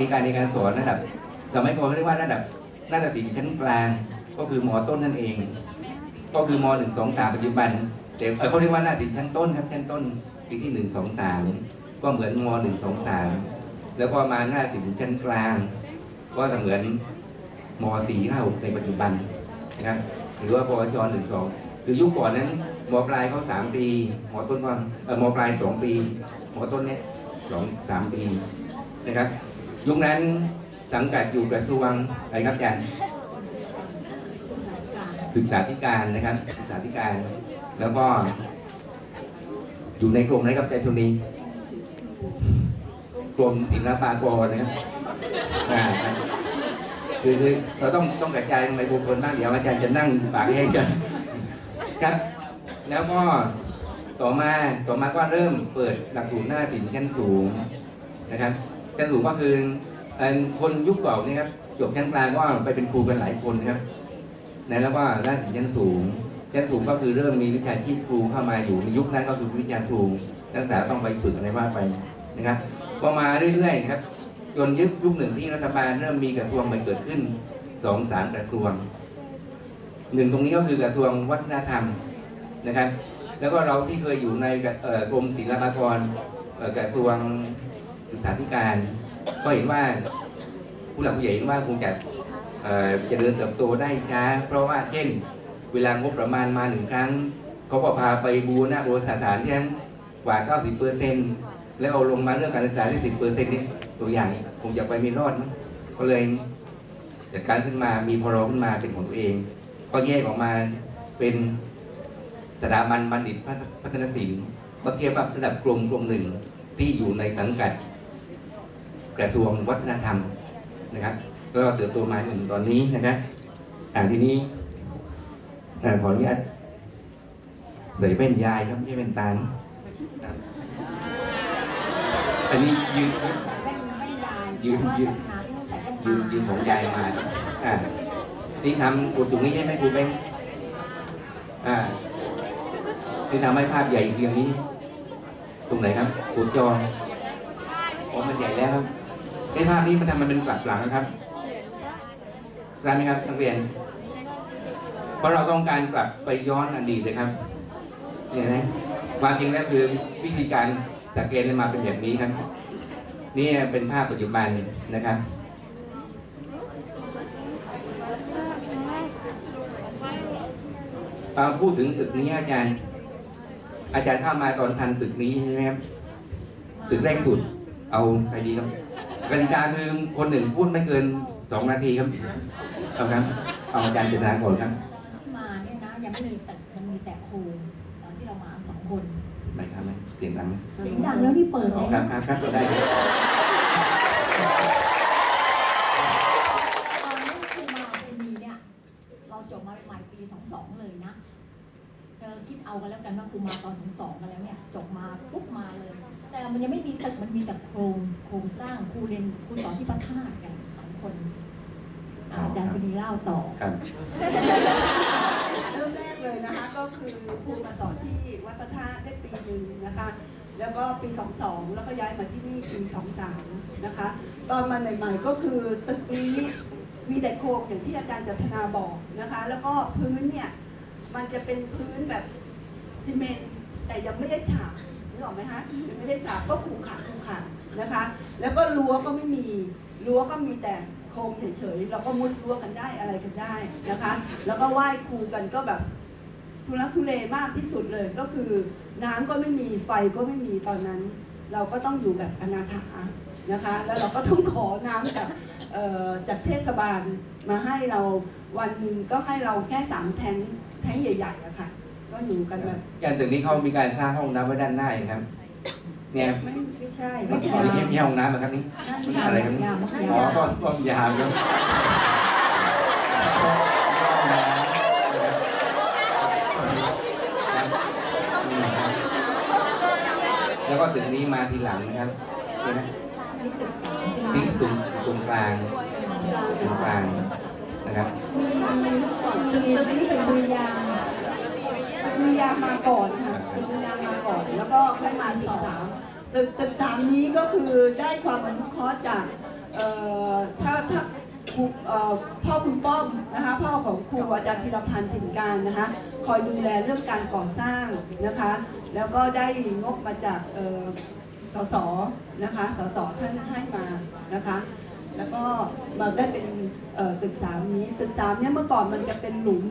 มีการในการสอนระดับ สมัยก่อนเขาเรียกว่าระดับนาฏศิลป์ชั้นกลาง ก็คือมอต้นนั่นเอง ก็คือมหนึ่งสองสามปัจจุบันแต่เอ่อเขาเรียกว่านาฏศิลป์ชั้นต้นครับชั้นต้นปีที่หนึ่งสองสามก็เหมือนมหนึ่งสองสามแล้วก็มาหน้าฏศิลป์ชั้นกลาง ก็เหมือนมสี่ห้าหกในปัจจุบันนะครับหรือว่าปวชหนึ่งสองคือยุคก่อนนั้นมปลายเขาสามปีมต้นก็เออมปลายสองปีมต้นเนี้ยสองสามปีนะครับ ยุคนั้นสังกัดอยู่กระทรวงอะไรครับอาจารย์ศึกษาธิการนะครับ ศึกษาธิการ แล้วก็อยู่ในกลุ่มอะไรครับอาจารย์ชนีกลุ่มศิลปากรนะครับคือคือเราต้องต้องกระจายในบุคคลบ้างเดี๋ยวอาจารย์จะนั่งปากให้กันครับ แล้วก็ต่อมาต่อมาก็เริ่มเปิดหลักสูตรหน้าศิลป์ชั้นสูงนะครับ ชั้นสูงก็คือคนยุคเก่านี่ครับจบชั้นกลางก็ไปเป็นครูกันหลายคนนะครับนะแล้วก็หน้าศิลป์ชั้นสูง ชั้นสูงก็คือเริ่มมีวิชาชีพครูเข้ามาอยู่ในยุคนั้นก็คือวิชาครูนักศึกษาต้องไปฝึกอะไรว่าไปนะครับก็มาเรื่อยๆครับจนยุคยุคหนึ่งที่รัฐบาลเริ่มมีกระทรวงใหม่เกิดขึ้นสองสามกระทรวงหนึ่งตรงนี้ก็คือกระทรวงวัฒนธรรมนะครับ แล้วก็เราที่เคยอยู่ในกรมศิลปากรกระทรวง ศึกษาธิการ ก็เห็นว่าผู้หลักผู้ใหญ่เห็นว่าคงจะเอ่อเจริญเติบโตได้ช้า เพราะว่าเช่น เวลางบประมาณมาหนึ่งครั้งเขาก็พาไปบูรณะโบราณสถานที่กว่า 90เปอร์เซ็นต์แล้วเอาลงมาเรื่องการศึกษาที่10เปอร์เซ็นต์นี่ตัวอย่างคงจะไปไม่รอดมั้งก็เลยจัดการขึ้นมามีพรขึ้นมาเป็นของตัวเอง ก็แยกออกมาเป็นสถาบันบัณฑิตพัฒนศิลป์ก็เทียบกับระดับกรมกรมหนึ่งที่อยู่ในสังกัด กระทรวงวัฒนธรรมนะครับ ก็เติบโตมาจนถึงตอนนี้นะครับอ่าทีนี้อ่าขออนุญาตใส่แว่นยายครับไม่ใช่แว่นตานะครับอันนี้ยืนยืนยืนยืนยืนของยายมาอ่าที่ทำอุดตรงนี้ใช่ไหมครูเป้งอ่าที่ทำให้ภาพใหญ่เพียงนี้ ตรงไหนครับอุดจออ๋อมันใหญ่แล้วครับ ไอ้ภาพนี้มันทำมันเป็นกลับหลังนะครับทราบไหมครับนักเรียน เพราะเราต้องการกลับไปย้อนอดีตเลยครับเนี่ยนะความจริงแล้วคือวิธีการสแกนมาเป็นแบบนี้ครับ นี่เป็นภาพปัจจุบันนะครับเอาพูดถึงตึกนี้อาจารย์ อาจารย์เข้ามาตอนทันตึกนี้ใช่ไหมครับตึกแรกสุด เอาใครดีครับ กติกาคือคนหนึ่งพูดไม่เกินสองนาทีครับเอาครับเอาอาจารย์เจตนาก่อนครับมาเนี่ยนะยังไม่มีแต่มันมีแต่ครูตอนที่เรามาสองคนไม่ครับไม่เสียงดังไหมเสียงดังแล้วนี่เปิดอ๋อเลยครับนะครับครับได้ครับตอนนี้ครูมาครูมีเนี่ยเราจบมาใหม่ปีสองสองเลยนะเออคิดเอากันแล้วกันว่าครูมาตอนถึงสองมาแล้วเนี่ยจบมาปุ๊บมาเลย แต่มันยังไม่มีตึกมันมีแต่โครงโครงสร้างครูเรียนครูสอนที่พระธาตุกันสองคนอ่าอาจารย์สุนีเล่าต่อครับเริ่มแรกเลยนะคะก็คือครูมาสอนที่วัดพระธาตุได้ปีหนึ่งนะคะ แล้วก็ปี 22 แล้วก็ย้ายมาที่นี่ปี 23 นะคะ ตอนมาใหม่ๆก็คือตึกนี้มีแต่โครงอย่างที่อาจารย์จัตนาบอกนะคะ แล้วก็พื้นเนี่ยมันจะเป็นพื้นแบบซีเมนต์แต่ยังไม่ได้ฉาบนึ กออกไหมคะไม่ได้ฉาบก็ขูขาขูขานะคะ แล้วก็รั้วก็ไม่มีรั้วก็มีแต่โครงเฉยๆเราก็มุดรั้วกันได้อะไรกันได้นะคะ แล้วก็ไหว้ครูกันก็แบบทุลักทุเลมากที่สุดเลยก็คือ น้ำก็ไม่มีไฟก็ไม่มีตอนนั้น เราก็ต้องอยู่แบบอนาถานะคะ แล้วเราก็ต้องขอน้ำจากเอ่อจากเทศบาลมาให้เราวันหนึ่งก็ให้เราแค่สามแทงแทงใหญ่ๆอะค่ะ ก็อยู่กันแบบอาจารย์ตึกนี้เขามีการสร้างห้องน้ำไว้ด้านหน้าเองครับ เนี่ยไม่ไม่ใช่ไม่ไม่ใช่ใช่ไม่ใช่ไม่ใช่ห้องน้ำนะครับนี่นั่นมันค่ะอะไรครับยามอ๋อก็ก็ยามครับแล้วก็ตึกนี้มาทีหลังนะครับใช่ไหมนี่ตึกสามใช่ไหมที่ตรงตรงกลางตรงกลางนะครับ ตึกตึกนี้เป็นดุริยางค์ มียามาก่อนค่ะมียามาก่อนแล้วก็ค่อยมาตึกสามตึกตึกสามนี้ก็คือได้ความอนุเคราะห์จากเอ่อครูพ่อคุณป้อมนะคะพ่อของครูอาจารย์ธีรพันธ์ถิ่นการนะคะคอยดูแลเรื่องการก่อสร้างนะคะ แล้วก็ได้งบมาจากเสสนะคะสสท่านให้มานะคะแล้วก็มาได้เป็นตึกสามนี้ ตึกสามเนี่ยเมื่อก่อนมันจะเป็นหลุม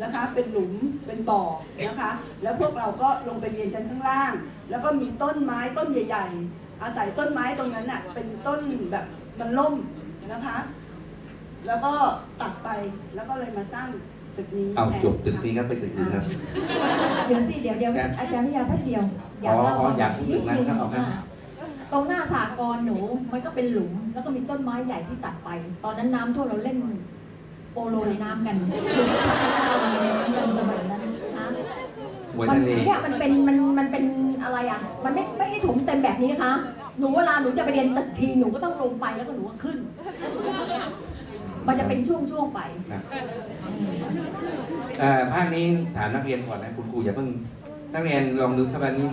นะคะ เป็นหลุมเป็นบ่อนะคะ แล้วพวกเราก็ลงไปเรียนชั้นข้างล่าง แล้วก็มีต้นไม้ต้นใหญ่ ๆ อาศัยต้นไม้ตรงนั้นน่ะเป็นต้นแบบมันล่มนะคะ แล้วก็ตัดไปแล้วก็เลยมาสร้างตึกนี้เอาแทนจบตึกนี้ครับไปตึกอื่นครับ เดี๋ยวสิเดี๋ยวเดี๋ยวครับอาจารย์พิยาแป๊บเดียวอ๋อเล่อ๋ออยากพูดถึงนั้นครับเอาครับอ่าตรงหน้าสากรณ์หนูมันก็เป็นหลุม แล้วก็มีต้นไม้ใหญ่ที่ตัดไป ตอนนั้นน้ำท่วมเราเล่น โปโลในน้ำกันกันสมัยนั้นนะหัวมันทะเลเนี่ยมันเป็นมันมันเป็นอะไรอะ มันไม่ไม่ได้ถมเต็มแบบนี้นะคะ หนูเวลาหนูจะไปเรียนตึกทีหนูก็ต้องลงไปแล้วก็หนูก็ขึ้น มันจะเป็นช่วงๆไปครับเอ่อภาคนี้ถามนักเรียนก่อนนะคุณครูอย่าเพิ่ง นักเรียนลองดูครับอันนี้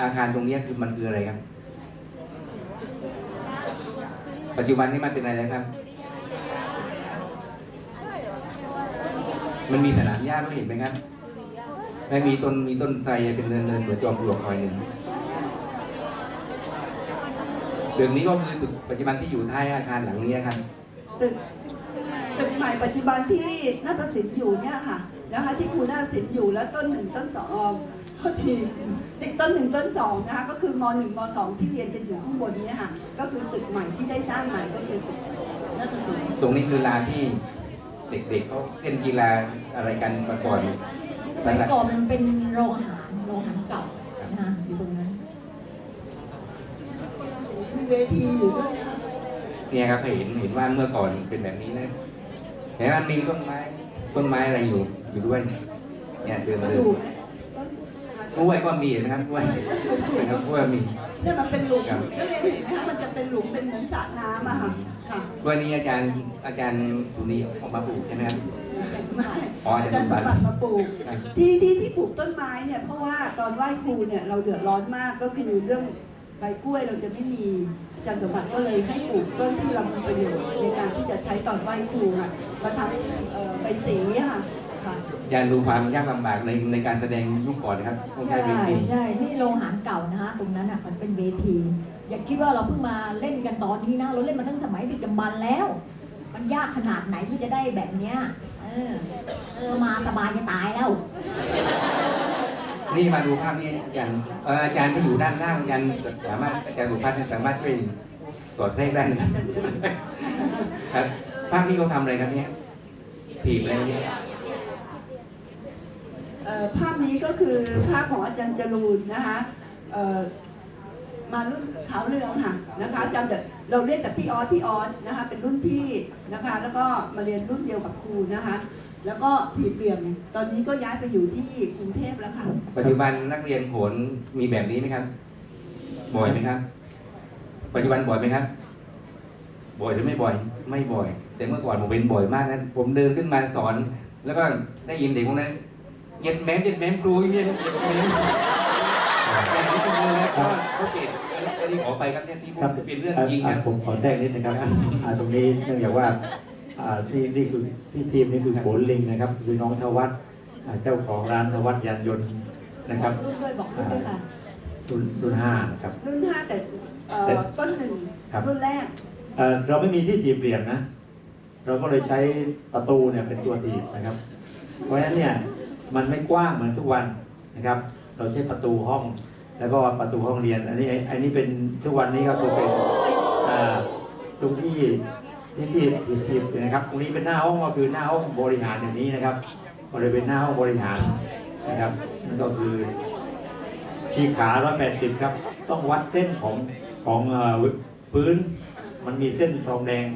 อาคารตรงเนี้ยคือมันคืออะไรครับ ปัจจุบันนี้มันเป็นอะไรนะครับ มันมีสนามหญ้าด้วยเห็นไหมครับและมีต้นมีต้นไทรเป็นเนินเนินๆเหมือนจอมปลวกคอยหนึ่งตึกนี้ก็คือตึกปัจจุบันที่อยู่ท้ายอาคารหลังนี้ครับตึกตึกใหม่ปัจจุบันที่นาฏศิลป์อยู่เนี่ยค่ะนะคะที่ครูนาฏศิลป์อยู่แล้วต้นหนึ่งต้นสองโทษทีติดต้นหนึ่งต้นสองนะคะก็คือมหนึ่งมสองที่เรียนกันอยู่ข้างบนเนี้ค่ะก็คือตึกใหม่ที่ได้สร้างใหม่ก็คือตึกนาฏศิลป์ตรงนี้คือลานที่ เด็กๆเขาเล่นกีฬาอะไรกันมาก่อนสนั่มันยแหละก่อนมันเป็นโรงอาหารโรงอาหารเก่านะคะอยู่ตรงนั้นมีเวทีอยู่ด้วยนะคะเนี่ยครับเห็นเห็นว่าเมื่อก่อนเป็นแบบนี้นะเห็นมันมีต้นไม้ต้นไม้อะไรอยู่อยู่ด้วยเนี่ยเดินกมาระเดินดูกกล้วยก็มีนะครับกล้วยนะครับกล้วยมีเนี่ยมันเป็นหลุมครับก็เลยเห็นนะคะมันจะเป็นหลุมเป็นเหมือนสระน้ำอะค่ะ ค่ะกล้วยนี้อาจารย์อาจารย์สุนีออกมาปลูกใช่ไหมครับ ไม่อ๋ออาอาจารย์จารย์สมบัติมาปลูกครับ ที่ที่ที่ปลูกต้นไม้เนี่ยเพราะว่าตอนไหว้ครูเนี่ยเราเดือดร้อนมากก็คือเรื่องใบกล้วยเราจะไม่มีอาจารย์สมบัติก็เลยให้ปลูกต้นที่เรามีประโยชน์ในการที่จะใช้ตอนไหว้ครูค่ะมาทำเอ่อใบสีอะค่ะค่ะ อาจารย์ดูความยากลำบากในในการแสดงยุคก่อนนะครับต้องใช้ใช่เวที ใช่ นี่โรงอาหารเก่านะคะ ตรงนั้นอะมันเป็นเวที อย่าคิดว่าเราเพิ่งมาเล่นกันตอนนี้นะ เราเล่นมาตั้งสมัยดึกดำบรรพ์แล้ว มันยากขนาดไหนที่จะได้แบบเนี้ยเออเออมาสบายจะตายแล้ว นี่มาดูภาพนี้อาจารย์เอ่ออาจารย์ที่อยู่ด้านล่างอาจารย์สามารถอาจารย์สุภาพสามารถช่วยสอดแทรกได้นะครับครับภาพนี้เขาทำอะไรครับเนี่ยถีบอะไรเนี่ยเอ่อภาพนี้ก็คือภาพของอาจารย์จรูนนะคะเอ่อ มารุ่นขาวเรืองค่ะนะคะจำแต่เราเรียกแต่พี่ออสพี่ออสนะคะเป็นรุ่นพี่นะคะ แล้วก็มาเรียนรุ่นเดียวกับครูนะคะ แล้วก็ถีบเหลี่ยมตอนนี้ก็ย้ายไปอยู่ที่กรุงเทพแล้วค่ะปัจจุบันนักเรียนโขนมีแบบนี้ไหมครับ บ่อยไหมครับ ปัจจุบันบ่อยไหมครับบ่อยหรือไม่บ่อย ไม่บ่อย แต่เมื่อก่อนผมเป็นบ่อยมากนะผมเดินขึ้นมาสอน แล้วก็ได้ยินเด็กพวกนั้นเย็ดแม้มเย็ดแม้มครูเย็ดเย็ดแม้มแต่นี่เป็นเรื่องแล้วก็เขาเปลี่ยน อันนี้ขอไปครับที่พูดเป็นเรื่องจริงอะนะ ผมขอแทรกนิดนะครับอ่าตรงนี้เนื่องจากว่าอ่านี่นี่คือที่ทีมนี่คือโขนลิงนะครับคือน้องทวัฒน์อ่าเจ้าของร้านทวัฒน์ยานยนต์นะครับรุ่นด้วยบอกรุ่นด้วยค่ะรุ่นรุ่นห้านะครับ รุ่นห้าแต่เอ่อแต่ต้นหนึ่งครับ รุ่นแรก เอ่อเราไม่มีที่ถีบเหลี่ยมนะ เราก็เลยใช้ประตูเนี่ยเป็นตัวถีบนะครับ เพราะฉะนั้นเนี่ยมันไม่กว้างเหมือนทุกวันนะครับ เราใช้ประตูห้อง แล้วก็ประตูห้องเรียน อันนี้อันนี้เป็นทุกวันนี้ก็คือเป็นตรงที่ที่ที่ที่ที่นะครับ ตรงนี้เป็นหน้าห้องก็คือหน้าห้องบริหารอย่างนี้นะครับบริเวณหน้าห้องบริหารนะครับนั่นก็คือชีขา180 ครับ ต้องวัดเส้นของของพื้น มันมีเส้นทองแดง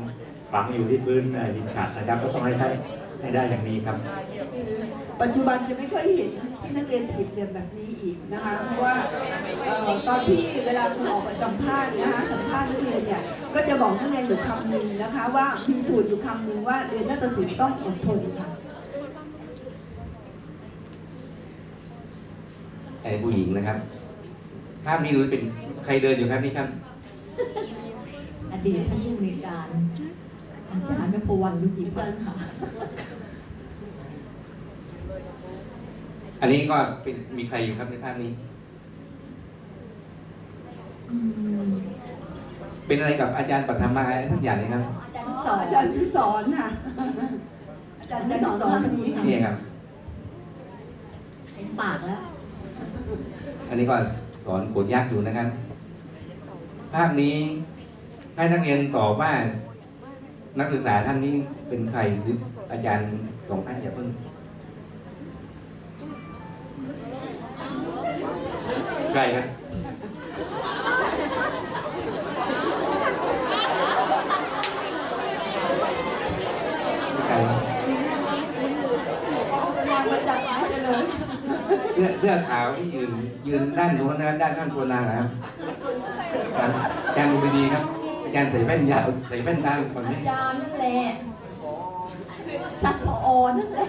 ฝังอยู่ที่พื้นเอ่อหินฉัดนะครับ ก็ต้องให้ได้ ให้ได้อย่างนี้ครับ ปัจจุบันจะไม่ค่อยเห็นที่นักเรียนถีบเหลี่ยมแบบนี้อีกนะคะเพราะว่าเอ่อตอนที่เวลาครูออกไปสัมภาษณ์นะคะสัมภาษณ์นักเรียนเนี่ยก็จะบอกนักเรียนอยู่คำหนึ่งนะคะ ว่ามีสูตรอยู่คำหนึ่งว่าเรียนนาฏศิลป์ต้องอดทนค่ะไอ้ผู้หญิงนะครับภาพนี้ดูเป็นใครเดินอยู่ครับนี่ครับอดีตท่านผู้มีการ อาจารย์แม่ปวันลูกจิพันธ์ค่ะ อันนี้ก็เป็นมีใครอยู่ครับในภาพนี้อืมเป็นอะไรกับอาจารย์ปัทมาอะไรทั้งอย่างเลยครับอาจารย์สอนอาจารย์ที่สอนค่ะ อาจารย์ที่สอนภาคนี้ค่ะนี่ครับเห็นปากแล้ว อันนี้ก็สอนกดยักษ์อยู่นะครับ ภาพนี้ให้นักเรียนตอบว่า นักศึกษาท่านนี้เป็นใครหรืออาจารย์สองท่านอย่าเพิ่งใครครับใครับเสื้อเสื้อขาวที่ยืนยืนด้านโน้นนะครับด้านข้างตัวนางนะครับอาจารย์ดูดีครับ การใส่แว่นยาวใส่แว่นตาคนอนไหมอาจารย์นั่นแหละท่านผอนั่นแหละ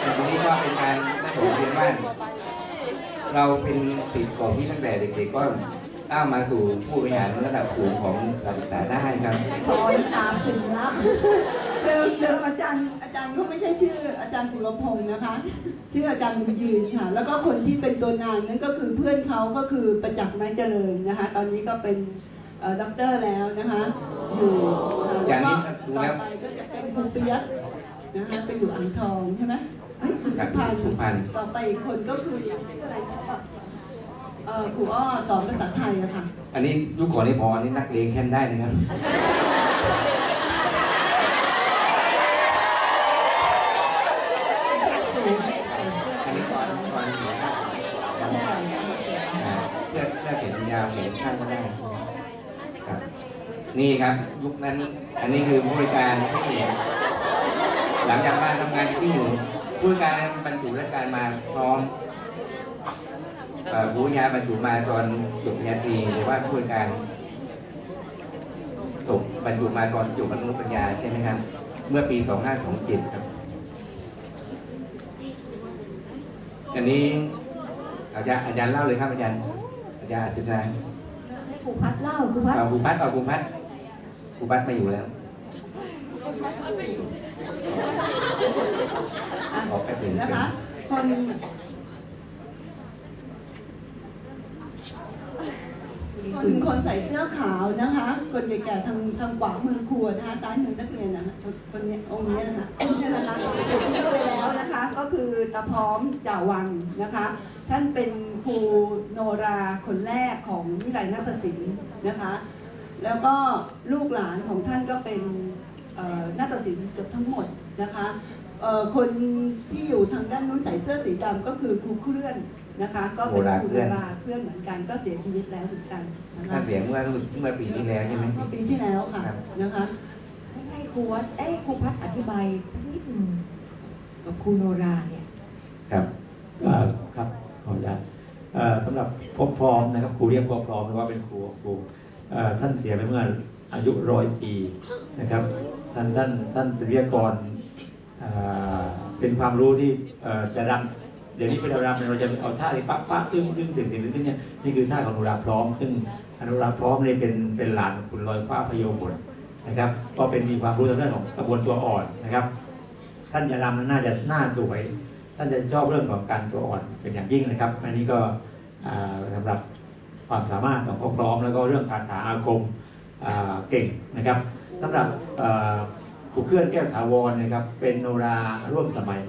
แต่ตรงนี้ก็เป็นการได้ผมเรียนว่า เราเป็นสิทธิ์ของที่ตั้งแต่เด็กๆก็ก้าวมาสู่ผู้บริหารระดับสูงของการศึกษาได้ครับพอน้ำตาซึมละเดิมเดิมอาจารย์อาจารย์ก็ไม่ใช่ชื่ออาจารย์ศิวพงศ์นะคะ ชื่ออาจารย์บุญยืนค่ะ แล้วก็คนที่เป็นตัวนางนั่นก็คือเพื่อนเขาก็คือประจักษ์ไม้เจริญนะคะ ตอนนี้ก็เป็นเอ่อด็อกเตอร์แล้วนะคะอยู่เอ่ออาจารย์นี่แล้วก็ดูต่แล้อวไปก็จะเป็นครูเปียกนะคะไปอยู่อ่างทองใช่ไหม เฮ้ยสุพรรณสุพรรณต่อไปอีกคนก็คือชื่ออะไรนะเอ่อครูอ้อสอนภาษาไทยอะค่ะ อันนี้ยุคก่อนนี่พออันนี้นักเลงแค่นได้นะครับสูงอันนี้ก่อนก่อนหัวข้างใช่เสียงอ่าเสื้อเสื้อเขียนยาวเขียนข้างก็ได้ครับนี่ครับยุคนั้น อันนี้คือผู้บริการเทคนิคหลังจากมาทำงานที่อยู่ ผู้การบรรจุราชการมาพร้อมผู้ยาบรรจุมาตอนจบปริญญาตรีหรือว่าผู้การจบบรรจุมาตอนจบอนุปริญญาใช่ไหมครับเมื่อปี 2527 ครับอันนี้อาจารย์อาจารย์เล่าเลยครับอาจารย์อาจารย์อธิษฐานให้ครูพัดเล่าครูพัดครูพัดครูพัดครูพัดมาอยู่แล้ว ออกไปเป็นนะคะ คนคนคนใส่เสื้อขาวนะคะ คนแก่ๆทางทางขวามือครัวนะคะซ้ายมือนักเรียนนะคะคนเนี้ยองค์เนี้ยนะคะองค์เนี้ยนะคะเสียชีวิตไปแล้วนะคะ ก็คือตาพร้อมจ่าวังนะคะ ท่านเป็นครูโนราคนแรกของวิไลนาฏศิลป์นะคะ แล้วก็ลูกหลานของท่านก็เป็นเอ่อ นาฏศิลป์เกือบทั้งหมดนะคะเอ่อคนที่อยู่ทางด้านนู้นใส่เสื้อสีดำก็คือครูเคลื่อนนะคะ ก็เป็นครูโนราเคลื่อนเหมือนกันก็เสียชีวิตแล้วเหมือนกันนะคะท่านเสียงเมื่อเมื่อปีที่แล้วใช่ไหมเมื่อปีที่แล้วค่ะครับนะคะให้ครูวัดเอ้ยครูพัดอธิบายสักนิดหนึ่งกับครูโนราเนี่ยครับเอ่อครับขออนุญาตเอ่อสำหรับพบพร้อมนะครับครูเรียกพบพร้อมหรือว่าเป็นครูครูเอ่อท่านเสียไปเมื่อ อายุร้อยปีนะครับ ท่านท่านท่านเป็นวิทยากรเป็นความรู้ที่จะรำเดี๋ยวนี้เป็นรำเนี่ยเราจะเอาท่าที่ปั๊บปั๊บตึ้งตึ้งตึ้งตึ้งตึ้งเนี่ยนี่คือท่าของอนุราพร้อม ซึ่งอนุราพร้อมเนี่ยเป็นเป็นหลานของคุณลอยฟ้าพโยบนนะครับ ก็เป็นมีความรู้ทางด้านของกระบวนตัวอ่อนนะครับ ท่านจะรำน่าจะหน้าสวย ท่านจะชอบเรื่องของการตัวอ่อนเป็นอย่างยิ่งนะครับ อันนี้ก็อ่าสำหรับความสามารถของพร้อมแล้วก็เรื่องคาถาอาคม เก่งนะครับสำหรับผู้เคลื่อนแก้วถาวรนะครับ เป็นโนราร่วมสมัย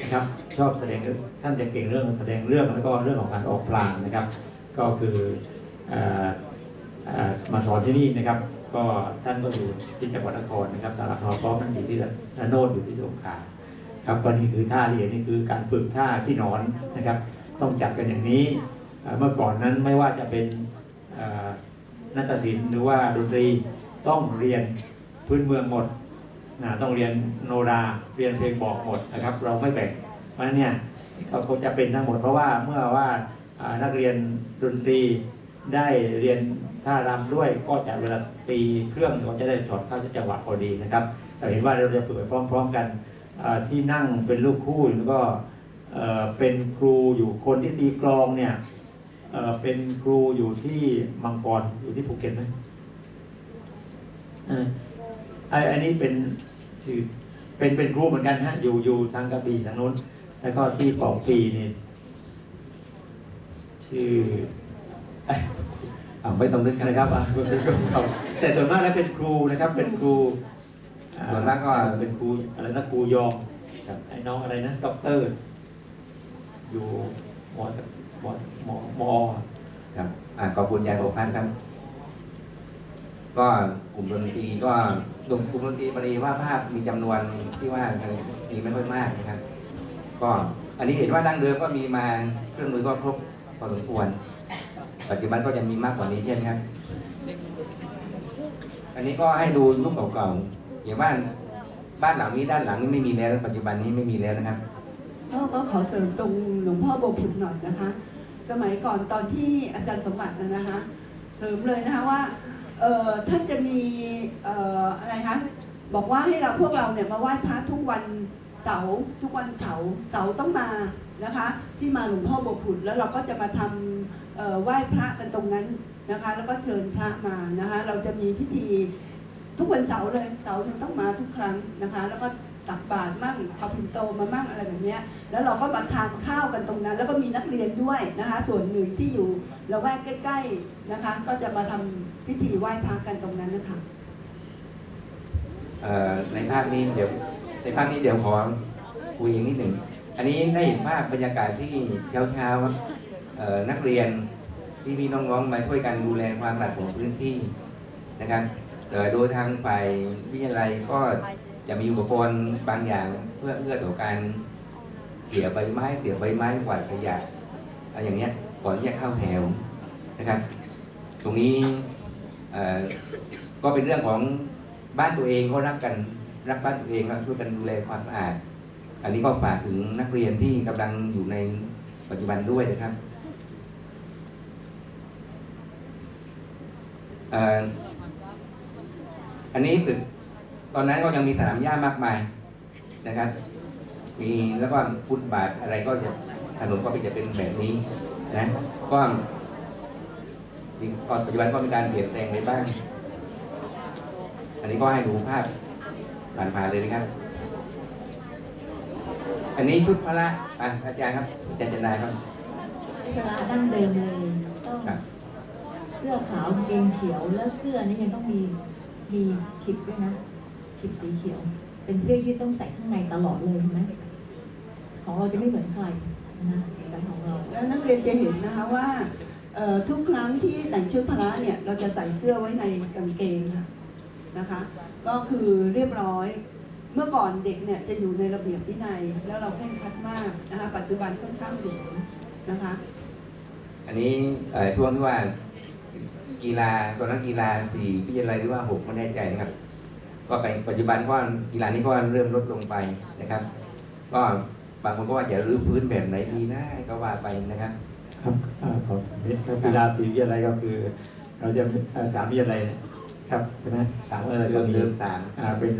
นะครับ ชอบแสดงท่านจะเก่งเรื่องแสดงเรื่องแล้วก็เรื่องของการออกพลางนะครับ ก็คืออมาสอนที่นี่นะครับ ก็ท่านก็อยู่ที่จังหวัดนครนะครับสารคามพร้อมท่านอยู่ที่ระโนดอยู่ที่สงขลาครับก็นี่คือท่าเรียนนี่คือการฝึกท่าที่นอนนะครับ ต้องจัดกันอย่างนี้ เมื่อก่อนนั้นไม่ว่าจะเป็น นาฏศิลป์หรือว่าดนตรีต้องเรียนพื้นเมืองหมดนะต้องเรียนโนราเรียนเพลงบอกหมดนะครับ เราไม่แบ่งเพราะนั้นเนี่ยเขาจะเป็นทั้งหมดเพราะว่าเมื่อว่านักเรียนดนตรีได้เรียนท่ารำด้วยก็จะเวลาตีเครื่องก็จะได้ถอดเข้าจังหวะพอดีนะครับแต่เห็นว่าเราจะฝึกไปพร้อม ๆกันที่นั่งเป็นลูกคู่แล้วก็เป็นครูอยู่คนที่ตีกลองเนี่ย เออเป็นครูอยู่ที่มังกรอยู่ที่ภูเก็ตไหมเออไอ้อันนี้เป็นชื่อเป็นเป็นครูเหมือนกันฮะ อยู่อยู่ทางกระบี่ทางนู้น แล้วก็ที่ปอกปีนี่ชื่ออไม่ต้องนึกกันนะครับอะแต่ส่วนมากแล้วเป็นครูนะครับ เป็นครูส่วนมากก็เป็นครูอะไรนะครูยองครับไอ้น้องอะไรนะด็อกเตอร์ อยู่มอ มอมอมอครับอ่าขอบคุณยายโอพันธ์ครับ ก็กลุ่มดนตรีก็กลุ่มกลุ่มดนตรีปรีว่าภาพมีจำนวนที่ว่าอะไรมีไม่ค่อยมากนะครับ ก็อันนี้เห็นว่าดั้งเดิมก็มีมาเครื่องมือก็ครบพอสมควร ปัจจุบันก็จะมีมากกว่านี้ใช่ไหมครับ อันนี้ก็ให้ดูรูปเก่าๆอย่างบ้านบ้านหลังนี้ด้านหลังนี้ไม่มีแล้ว ปัจจุบันนี้ไม่มีแล้วนะครับก็ก็ขอเสริมตรงหลวงพ่อโบวผุดหน่อยนะคะ สมัยก่อนตอนที่อาจารย์สมบัตินะนะคะเสริมเลยนะคะว่าเออท่านจะมีเอออะไรคะบอกว่าให้เราพวกเราเนี่ยมาไหว้พระทุกวันเสาร์ทุกวันเสาร์เสาร์ต้องมานะคะ ที่มาหลวงพ่อบวผุดแล้วเราก็จะมาทำไหว้พระกันตรงนั้นนะคะ แล้วก็เชิญพระมานะคะ เราจะมีพิธีทุกวันเสาร์เลยเสาร์หนึ่งต้องมาทุกครั้งนะคะ แล้วก็ ตักบาตรมั่งเอาปิ่นโตมามั่งอะไรแบบนี้แล้วเราก็มาทานข้าวกันตรงนั้น แล้วก็มีนักเรียนด้วยนะคะ ส่วนหนึ่งที่อยู่ละแวกใกล้ๆนะคะ ก็จะมาทำพิธีไหว้พระกันตรงนั้นนะคะในภาพนี้เดี๋ยวในภาพนี้เดี๋ยวขอคุยอีกนิดหนึ่งอันนี้ได้เห็นภาพบรรยากาศที่เช้าๆครับเอ่อนักเรียนที่พี่น้องๆมาช่วยกันดูแลความสะอาดของพื้นที่นะครับโดยทางฝ่ายวิทยาลัยก็ จะมีอุปกรณ์บางอย่างเพื่อเอื้อต่อการเกี่ยใบไม้เสียใบไม้กวาดขยะอะไรอย่างเงี้ยก่อนที่จะเข้าแถวนะครับ ตรงนี้ก็เป็นเรื่องของบ้านตัวเองก็รักกันรักบ้านตัวเองแล้วช่วยกันดูแลความสะอาด อันนี้ก็ฝากถึงนักเรียนที่กำลังอยู่ในปัจจุบันด้วยนะครับอ่ออันนี้ตึก ตอนนั้นก็ยังมีสนามหญ้ามากมายนะครับ มีแล้วก็ฟุตบาทอะไรก็จะถนนก็จะเป็นแบบนี้นะก็ตอนปัจจุบันก็มีการเปลี่ยนแปลงไปบ้าง อันนี้ก็ให้ดูภาพผ่านๆเลยนะครับ อันนี้ชุดพระอะอาจารย์ครับอาจารย์จันดาครับเวลาดั้งเดิมเลยต้องครับเสื้อขาวกางเกงเขียวแล้วเสื้อนี่ยังต้องมีมีขิบด้วยนะ ขิบสีเขียว เป็นเสื้อที่ต้องใส่ข้างในตลอดเลยเห็นไหมของเราจะไม่เหมือนใครนะแต่ของเราแล้วนักเรียนจะเห็นนะคะว่าเอ่อทุกครั้งที่แต่งชุดพละเนี่ยเราจะใส่เสื้อไว้ในกางเกงค่ะนะคะ ก็คือเรียบร้อยเมื่อก่อนเด็กเนี่ยจะอยู่ในระเบียบวินัย แล้วเราเคร่งครัดมากนะคะปัจจุบันค่อนข้างหลวมนะคะ อันนี้เอ่อช่วงที่ว่ากีฬาตอนนั้นกีฬาสี่พิจารณาหรือว่าหกไม่แน่ใจนะครับ ก็ไปปัจจุบันก็กีฬานี้ก็เริ่มลดลงไปนะครับ ก็บางคนก็ว่าจะรื้อพื้นแบบไหนดีนะก็ว่าไปนะครับครับกีฬาสีวิทยาลัยก็คือ เราจะสามวิทยาลัยครับใช่ไหมสามวิทยาลัยก็เริ่มมีเริ่มสามเป็น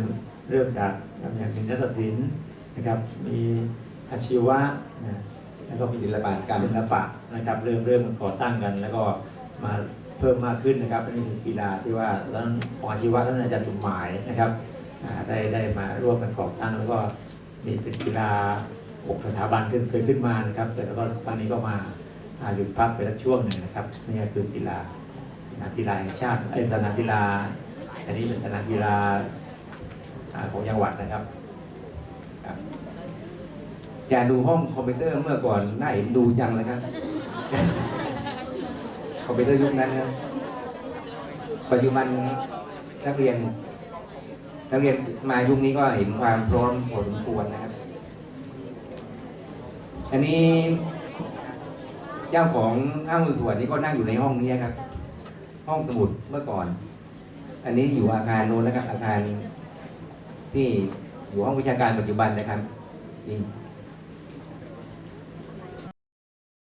เริ่มจากอย่างมีนักศิลป์นะครับ มีอาชีวะนะแล้วก็มีศิลปะการศิลปะนะครับ เริ่มเริ่มก่อตั้งกันแล้วก็มา เพิ่มมากขึ้นนะครับอันนี้คือกีฬาที่ว่าท่านของอาชีวะท่านอาจารย์สมหมายนะครับได้ได้มาร่วมกันก่อตั้งแล้วก็มีเป็นกีฬาหกสถาบันขึ้นเคยขึ้นมานะครับแต่แล้วก็ตอนนี้ก็มาหยุดพักไปสักช่วงหนึ่งนะครับนี่คือกีฬาสนามกีฬาแห่งชาติไอ้สนามกีฬาอันนี้เป็นสนามกีฬาอ่าของจังหวัดนะครับอย่าดูห้องคอมพิวเตอร์เมื่อก่อนน่าเห็นดูจังเลยครับ คอมพิวเตอร์ยุคนั้นครับปัจจุบันนักเรียน นักเรียนมายุคนี้ก็เห็นความพร้อมพอสมควรนะครับ อันนี้เจ้าของห้างหุ้นส่วนนี้ก็นั่งอยู่ในห้องนี้ครับ ห้องสมุดเมื่อก่อน อันนี้อยู่อาคารโน้นนะครับอาคารที่อยู่ห้องวิชาการปัจจุบันนะครับนี่